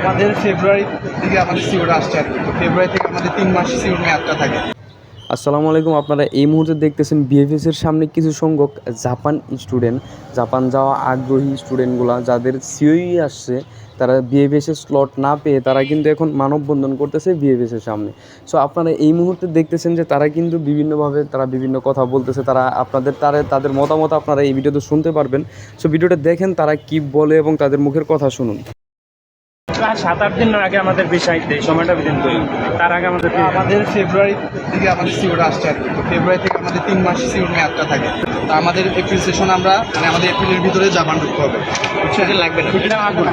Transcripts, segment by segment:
আমাদের ফেব্রুয়ারি থেকে আমাদের সিওর আসছে আর ফেব্রুয়ারি থেকে আমাদের তিন মাস সিওর মেয়াদটা থাকে। আসসালামু আলাইকুম, আপনারা এই মুহূর্তে দেখতেছেন বিএফএস এর সামনে কিছু সংখ্যক জাপান স্টুডেন্ট জাপান যাওয়া আগ্রহী স্টুডেন্টগুলা যাদের সিওই আসছে, তারা বিএফএস এর স্লট না পেয়ে তারা কিন্তু এখন মানববন্ধন করতেছে বিএফএস এর সামনে। সো আপনারা এই মুহূর্তে দেখতেছেন যে তারা কিন্তু বিভিন্নভাবে তারা বিভিন্ন কথা বলতেছে, তারা আপনাদের তারা, তাদের মতামত আপনারা এই ভিডিওতে শুনতে পারবেন। সো ভিডিওটা দেখেন তারা কি বলে এবং তাদের মুখের কথা শুনুন। সাত আট দিন আগে আমাদের বিষয় এই সময়টা কিন্তু তার আগে আমাদের আমাদের ফেব্রুয়ারি থেকে আমাদের সিওর আসছে আর তো ফেব্রুয়ারি থেকে আমাদের তিন মাস সিওর মেয়াদটা থাকে। তো আমাদের এপ্রিল সেশন আমরা মানে আমাদের এপ্রিলের ভিতরে জাপান ঢুকতে হবে। সেটা লাগবে না।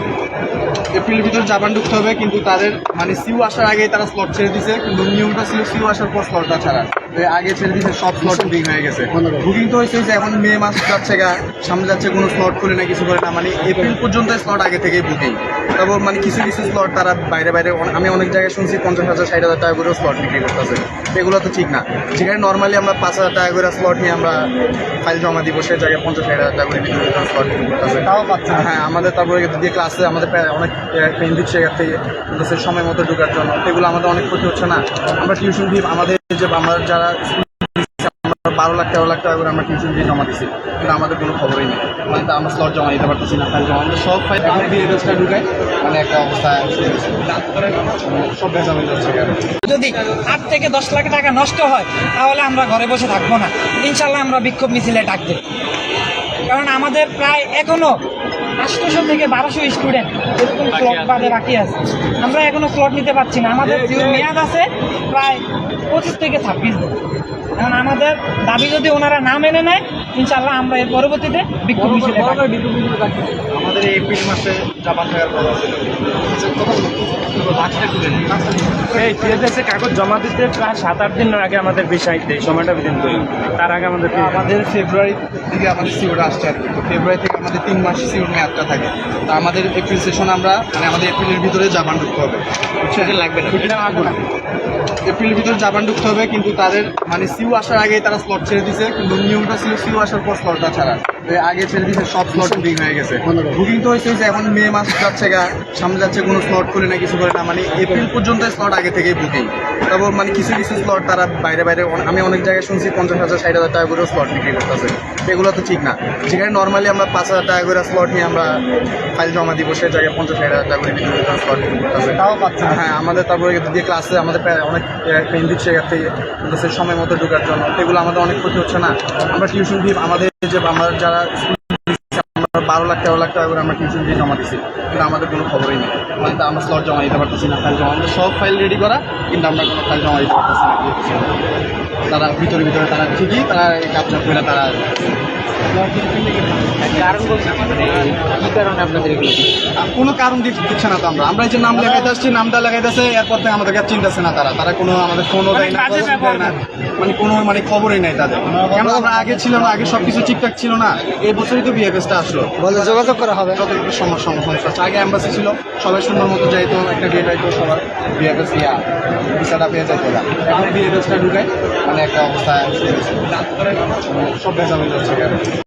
এপ্রিলের ভিতরে জাপান ঢুকতে হবে কিন্তু তাদের মানে সিউ আসার আগেই তারা স্লট ছেড়ে দিছে কিন্তু নিয়মটা ছিল সিউ আসার পর স্লটটা ছাড়া। আগে ছেড়ে দিছে সব স্লট বুকিং হয়ে গেছে। বুকিং তো হয়েছে যে এখন মে মাস যাচ্ছে গা সামনে যাচ্ছে কোনো স্লট খুলে না কিছু করে না মানে এপ্রিল পর্যন্ত স্লট আগে থেকেই বুকিং তারপর মানে কিছু কিছু স্লট তারা বাইরে বাইরে আমি অনেক জায়গায় শুনছি পঞ্চাশ হাজার ষাট হাজার টাকা করেও স্লট বিক্রি করতেছে। এগুলো তো ঠিক না। যেখানে নর্মালি আমরা পাঁচ হাজার টাকা করে স্লট নিয়ে আমরা ফাইল জমা দিব সেই জায়গায় পঞ্চাশ ষাট হাজার টাকা করে বিক্রি করতে স্লট বিক্রি করতেছে। তাও পাচ্ছে হ্যাঁ আমাদের তারপরে যে ক্লাসে আমাদের প্রায় অনেক পেন দিচ্ছে থেকে সময় মতো ঢোকার জন্য। এগুলো আমাদের অনেক ক্ষতি হচ্ছে না। আমরা টিউশন ফি আমাদের যে আমরা যারা আমরা বারো লাখ, তেরো লাখ টাকা করে আমরা টিউশন দিয়ে জমা দিচ্ছি কিন্তু আমাদের কোনো খবরই নেই। মানে তা আমরা স্লট জমা দিতে পারতেছি না ফাইল জমা। আমাদের সব ফাইল এখন বিয়ে ব্যবস্থা ঢুকাই মানে একটা অবস্থা সব যদি আট থেকে দশ লাখ টাকা নষ্ট হয়, তাহলে আমরা ঘরে বসে থাকব না। ইনশাল্লাহ আমরা বিক্ষোভ মিছিলে ডাক দেব। কারণ আমাদের প্রায় এখনও আটশোশো থেকে বারোশো স্টুডেন্ট এরকম স্লট বাদে বাকি আছে। আমরা এখনও স্লট নিতে পারছি না। আমাদের মেয়াদ আছে প্রায় পঁচিশ থেকে ছাব্বিশ দিন। এখন আমাদের দাবি যদি ওনারা না মেনে নেয় ইনশাল্লাহ আমরা এর পরবর্তীতে বিক্ষোভ মিছিলে আমাদের এই এপ্রিল মাসে জাপান থাকার কথা এই কাগজ জমা দিতে প্রায় সাত আট দিন আগে আমাদের বিষয় এই সময়টা কিন্তু তার আগে আমাদের আমাদের ফেব্রুয়ারি থেকে আমাদের সিওর আসছে আর কি। ফেব্রুয়ারি থেকে আমাদের তিন মাস সিওর মেয়াদটা থাকে। তো আমাদের এপ্রিল সেশন আমরা মানে আমাদের এপ্রিলের ভিতরে জাপান ঢুকতে হবে। সেটা লাগবে না। এপ্রিলের ভিতরে জাপান ঢুকতে হবে কিন্তু তাদের মানে সিউ আসার আগেই তারা স্লট ছেড়ে দিছে কিন্তু নিয়মটা ছিল সিউ আসার পর স্লটটা ছাড়া। আগে ছেড়ে দিছে সব স্লট বুকিং হয়ে গেছে। বুকিং তো হয়েছে যে এখন মে মাস যাচ্ছে গা সামনে যাচ্ছে কোনো স্লট খুলে না কিছু করে না মানে এপ্রিল পর্যন্ত স্লট আগে থেকেই বুকিং তারপর মানে কিছু কিছু স্লট তারা বাইরে বাইরে আমি অনেক জায়গায় শুনছি পঞ্চাশ হাজার ষাট হাজার টাকা করেও স্লট বিক্রি করতেছে। এগুলো তো ঠিক না। যেখানে নর্মালি আমরা পাঁচ হাজার টাকা করে স্লট নিয়ে আমরা ফাইল জমা দিব সেই জায়গায় পঞ্চাশ ষাট হাজার টাকা করে করতেছে তাও পাচ্ছে হ্যাঁ আমাদের তারপরে দিয়ে ক্লাসে আমাদের অনেক পেন দিচ্ছে থেকে সময় মতো ঢুকার জন্য। এগুলো আমাদের অনেক ক্ষতি হচ্ছে না। আমরা টিউশন দিয়ে আমাদের যে আমরা যারা আমরা বারো লাখ তেরো লাখ টাকা করে আমরা টিউশন ফি জমা দিচ্ছি কিন্তু আমাদের কোনো খবরই নেই। মানে তা আমরা স্লট জমা দিতে পারতেছি না ফাইল জমা আমাদের সব ফাইল রেডি করা কিন্তু আমরা কোনো ফাইল জমা দিতে পারতেছি না। তারা ভিতরে ভিতরে তারা ঠিকই তারা এই কাজটা করে তারা কোনো কারণ দিচ- দিচ্ছে না তো আমরা। আমরা এই যে নাম লেখাইতে আসছি নামটা লেখাইতেছে এরপর থেকে আমাদেরকে চিনতেছে না তারা। তারা কোনো আমাদের ফোনও দেয় না বাজে খবরও ব্যবহার দেয় না মানে কোনো মানে খবরই নেই তাদের। কেন আমরা আগে ছিল না আগে সব কিছু ঠিকঠাক ছিল না। এই বছরই তো বিএফএসটা আসলো। বলে যোগাযোগ করা হবে। যত একটু সমস্যা সমস্যা আছে আগে অ্যাম্বাসি ছিল সবাই সুন্দর মতো যাইতো একটা ডেট আইতো সবার। বিয়ে বেশ ইয়া ভিসাটা পেয়ে যাইতো না এখন বিয়ে বেশটা ঢুকায় মানে একটা অবস্থা সব ভেজা হয়ে যাচ্ছে।